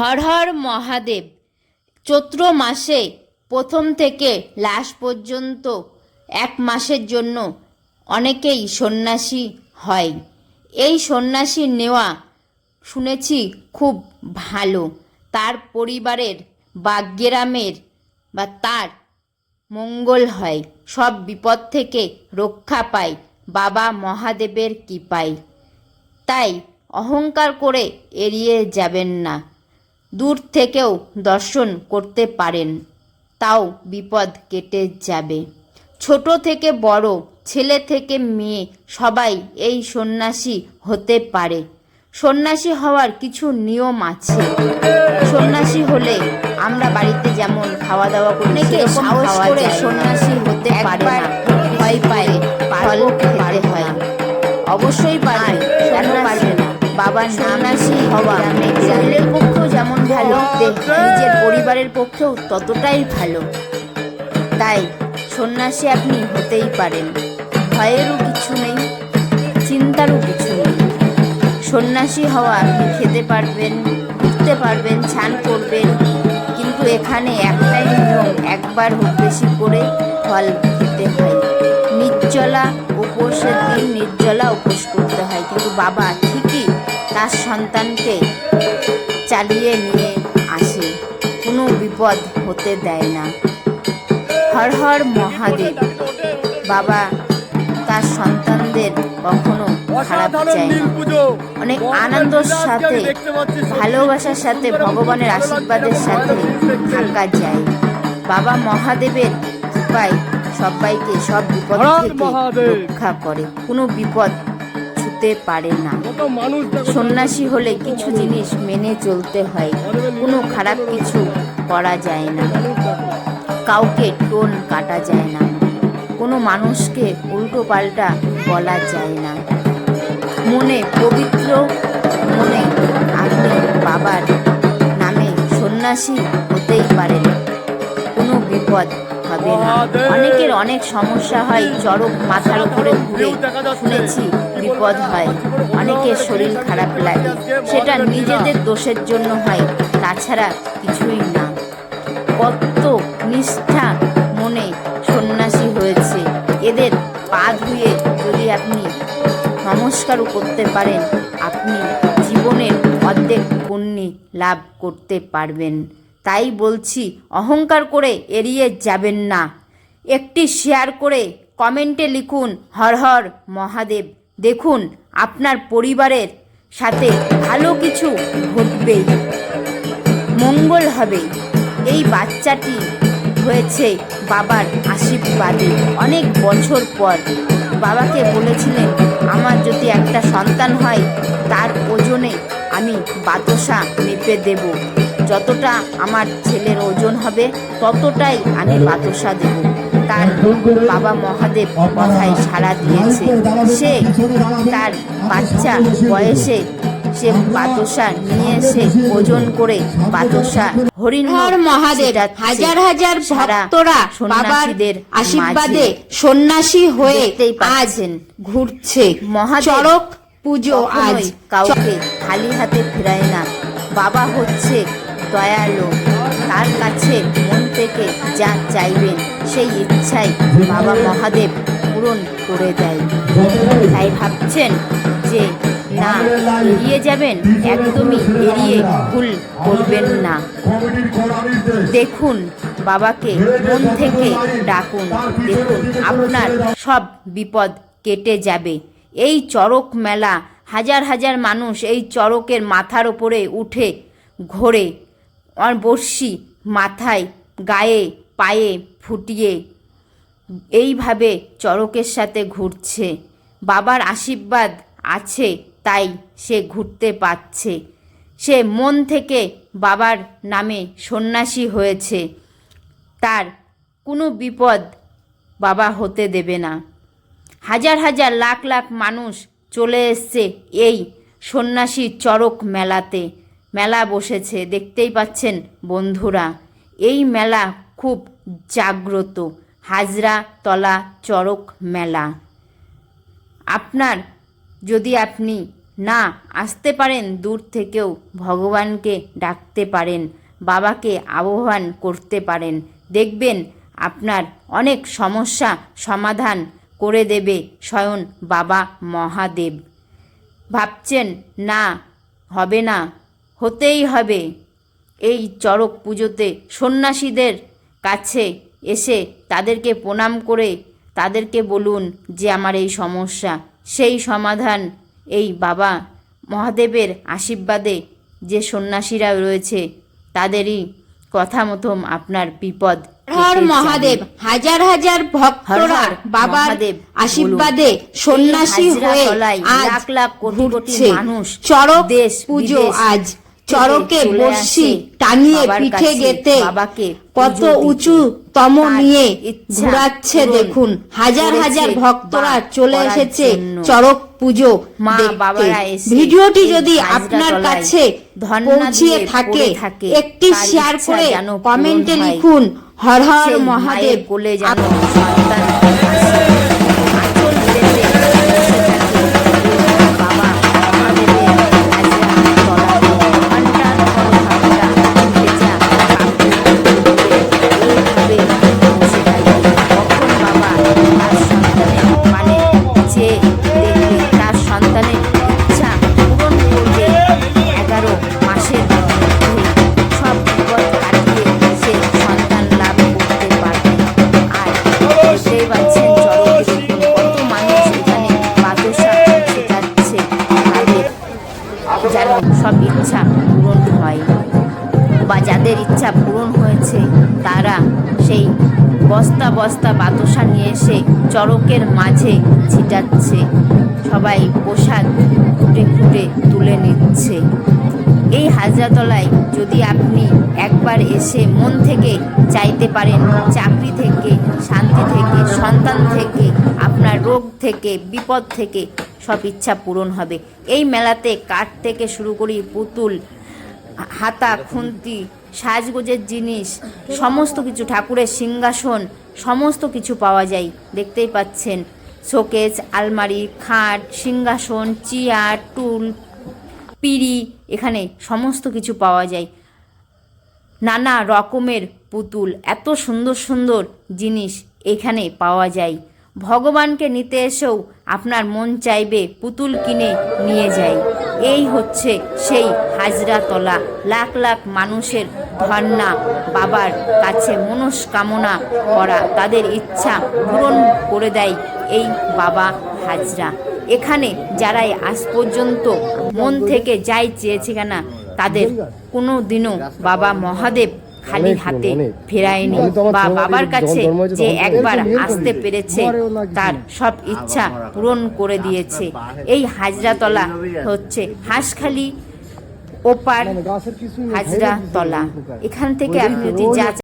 হর হর মহাদেব। চৈত্র মাসে প্রথম থেকে লাস্ট পর্যন্ত এক মাসের জন্য অনেকেই সন্ন্যাসী হয়। এই সন্ন্যাসী নেওয়া শুনেছি খুব ভালো। তার পরিবারের বা গ্রামের বা তার মঙ্গল হয়। সব বিপদ থেকে রক্ষা পায়, বাবা মহাদেবের কৃপায়। তাই অহংকার করে এড়িয়ে যাবেন না। দূর থেকেও দর্শন করতে পারেন তাও বিপদ কেটে যাবে। ছোট থেকে বড় ছেলে থেকে মেয়ে সবাই এই সন্ন্যাসী হতে পারে। সন্ন্যাসী হওয়ার কিছু নিয়ম আছে। সন্ন্যাসী হলে আমরা বাড়িতে যেমন খাওয়া দাওয়া করি অনেকে সাহস করে সন্ন্যাসী হতে পারে না। ভয় পায় ফল খেতে হয়। অবশ্যই পারে কেন পারবে না? বাবার সন্ন্যাসী হওয়া পক্ষেও যেমন ভালো নিজের পরিবারের পক্ষেও ততটাই ভালো। তাই সন্ন্যাসী আপনি হতেই পারেন। ভয়েরও কিছু নেই চিন্তারও কিছু নেই। সন্ন্যাসী হওয়া আপনি খেতে পারবেন উঠতে পারবেন স্নান করবেন কিন্তু এখানে একটাই নিয়ম একবার হোক বেশি করে ফল খেতে হয়। নির্জলা উপোসের দিন নির্জলা উপোস করতে হয় কিন্তু বাবা ঠিকই তার সন্তানকে চালিয়ে নিয়ে আসে। কোনো বিপদ হতে দেয় না। হর হর মহাদেব বাবা তার সন্তানদের কখনো খারাপ চায় না। অনেক আনন্দের সাথে ভালোবাসার সাথে ভগবানের আশীর্বাদের সাথে থাকা যায়। বাবা মহাদেবের কৃপায় সবাইকে সব বিপদ থেকে রক্ষা করে। কোনো বিপদ ছুতে পারে না। সন্ন্যাসী হলে কিছু জিনিস মেনে চলতে হয়, কোনো খারাপ কিছু করা যায় না। কাউকে টোন কাটা যায় না, কোনো মানুষকে উল্টো পাল্টা বলা যায় না। মনে পবিত্র, মনে আপনি বাবার নামে সন্ন্যাসী হতেই পারেন, কোনো বিপদ হবে না। অনেকের অনেক সমস্যা হয় চরক মাথার উপরে ঘুরে শুনেছি বিপদ হয়, অনেকের শরীর খারাপ লাগে। সেটা নিজেদের দোষের জন্য হয়, তাছাড়া কিছুই না। কত নিষ্ঠা মনে সন্ন্যাসী হয়েছে। এদের পা ধুয়ে যদি আপনি নমস্কারও করতে পারেন, আপনি জীবনের অর্ধেক পুণ্যি লাভ করতে পারবেন। তাই বলছি, অহংকার করে এড়িয়ে যাবেন না। একটি শেয়ার করে কমেন্টে লিখুন, হর হর মহাদেব, দেখুন আপনার পরিবারের সাথে ভালো কিছু ঘটবেই মঙ্গল হবে। এই বাচ্চাটি হয়েছে বাবার আশীর্বাদে। অনেক বছর পর বাবাকে বলেছিলেন, আমার যদি একটা সন্তান হয়, তার ওজনে আমি বাতাসা মেপে দেব। যতটা আমার ছেলের ওজন হবে ততটাই আমি বাতাসা দেব। তার বাবা মহাদেব কথায় সাড়া দিয়েছে। সে তার বাচ্চা বয়সে সে বাতাসা নিয়ে এসে ওজন করে বাতাসা হরিণ হর মহাদেব হাজার হাজার ভক্তরা বাবার আশীর্বাদে সন্ন্যাসী হয়ে আজ ঘুরছে। মহাদেব চড়ক পুজো আজ। কাউকে খালি হাতে ফেরায় না। বাবা হচ্ছে দয়ালু তার কাছে মন থেকে যা চাইবেন, সেই ইচ্ছাই বাবা মহাদেব পূরণ করে দেয়। তাই ভাবছেন যে, না, এড়িয়ে যাবেন, একদমই এড়িয়ে ভুল করবেন না। দেখুন, বাবাকে মন থেকে ডাকুন, দেখুন আপনার সব বিপদ কেটে যাবে। এই চড়ক মেলা, হাজার হাজার মানুষ এই চড়কের মাথার ওপরে উঠে ঘোরে। বর্ষি মাথায়, গায়ে, পায়ে ফুটিয়ে এইভাবে চড়কের সাথে ঘুরছে। বাবার আশীর্বাদ আছে, তাই সে ঘুরতে পারছে। সে মন থেকে বাবার নামে সন্ন্যাসী হয়েছে। তার কোনো বিপদ বাবা হতে দেবে না। হাজার হাজার লাখ লাখ মানুষ চলে এসছে এই সন্ন্যাসী চড়ক মেলাতে। মেলা বসেছে, দেখতেই পাচ্ছেন বন্ধুরা। এই মেলা খুব জাগ্রত, হাজরা তলা চড়ক মেলা। আপনার যদি আপনি না আসতে পারেন, দূর থেকেও ভগবানকে ডাকতে পারেন, বাবাকে আহ্বান করতে পারেন, দেখবেন আপনার অনেক সমস্যা সমাধান করে দেবে স্বয়ং বাবা মহাদেব। ভাবছেন, না, হবে না। হতেই হবে। এই চড়ক পুজোতে সন্ন্যাসীদের কাছে এসে তাদেরকে প্রণাম করে তাদেরকে বলুন যে আমার এই সমস্যা। সেই সমাধান এই বাবা মহাদেবের আশীর্বাদে যে সন্ন্যাসীরা রয়েছে তাদেরই কথা মতন আপনার বিপদ হর মহাদেব হাজার হাজার ভক্তরা বাবার আশীর্বাদে। সন্ন্যাসী হয়ে আজ লাখ লাখ কোটি কোটি মানুষ চড়ক দেশ পুজো আজ। চড়কে বর্ষি টানিয়ে পিঠে গেতে বাবাকে কত উঁচু তম নিয়ে ঘুরাচ্ছে দেখুন হাজার হাজার ভক্তরা চলে এসেছে চরক পুজো মা এসে ভিডিওটি যদি আপনার কাছে পৌঁছিয়ে থাকে একটি শেয়ার করে কমেন্টে লিখুন হর হর মহাদেব। বা যাদের ইচ্ছা পূরণ হয়েছে, তারা সেই বস্তা বস্তা বাতাসা নিয়ে এসে চড়কের মাঝে ছিটাচ্ছে। সবাই পোশাক খুঁটে খুঁটে তুলে নিচ্ছে। এই হাজরাতলায় যদি আপনি একবার এসে মন থেকে চাইতে পারেন, চাকরি থেকে, শান্তি থেকে, সন্তান থেকে, আপনার রোগ থেকে, বিপদ থেকে সব ইচ্ছা পূরণ হবে। এই মেলাতে কাঠ থেকে শুরু করি পুতুল হাতা, খুন্তি, সাজগোজের জিনিস, সমস্ত কিছু, ঠাকুরের সিংহাসন, সমস্ত কিছু পাওয়া যায়। দেখতেই পাচ্ছেন, শোকেস, আলমারি, খাট, সিংহাসন, চেয়ার, টুল, পিড়ি, এখানে সমস্ত কিছু পাওয়া যায়। নানা রকমের পুতুল, এত সুন্দর সুন্দর জিনিস এখানে পাওয়া যায়। ভগবানকে নিতে এসেও আপনার মন চাইবে পুতুল কিনে নিয়ে যাই। এই হচ্ছে সেই হাজরাতলা। লাখ লাখ মানুষের ধর্ণা বাবার কাছে মনস্কামনা করা। তাদের ইচ্ছা পূরণ করে দেয় এই বাবা হাজরা। এখানে যারাই আজ পর্যন্ত মন থেকে যাই চেয়েছে কেনা, তাদের কোনো দিনও বাবা মহাদেব খালি হাতে ফেরায়নি। বা বাবার কাছে যে একবার আসতে পেরেছে তার সব ইচ্ছা পূরণ করে দিয়েছে। এই হাজরাতলা হচ্ছে হাঁসখালি ওপার হাজরাতলা। এখান থেকে আপনি যদি যা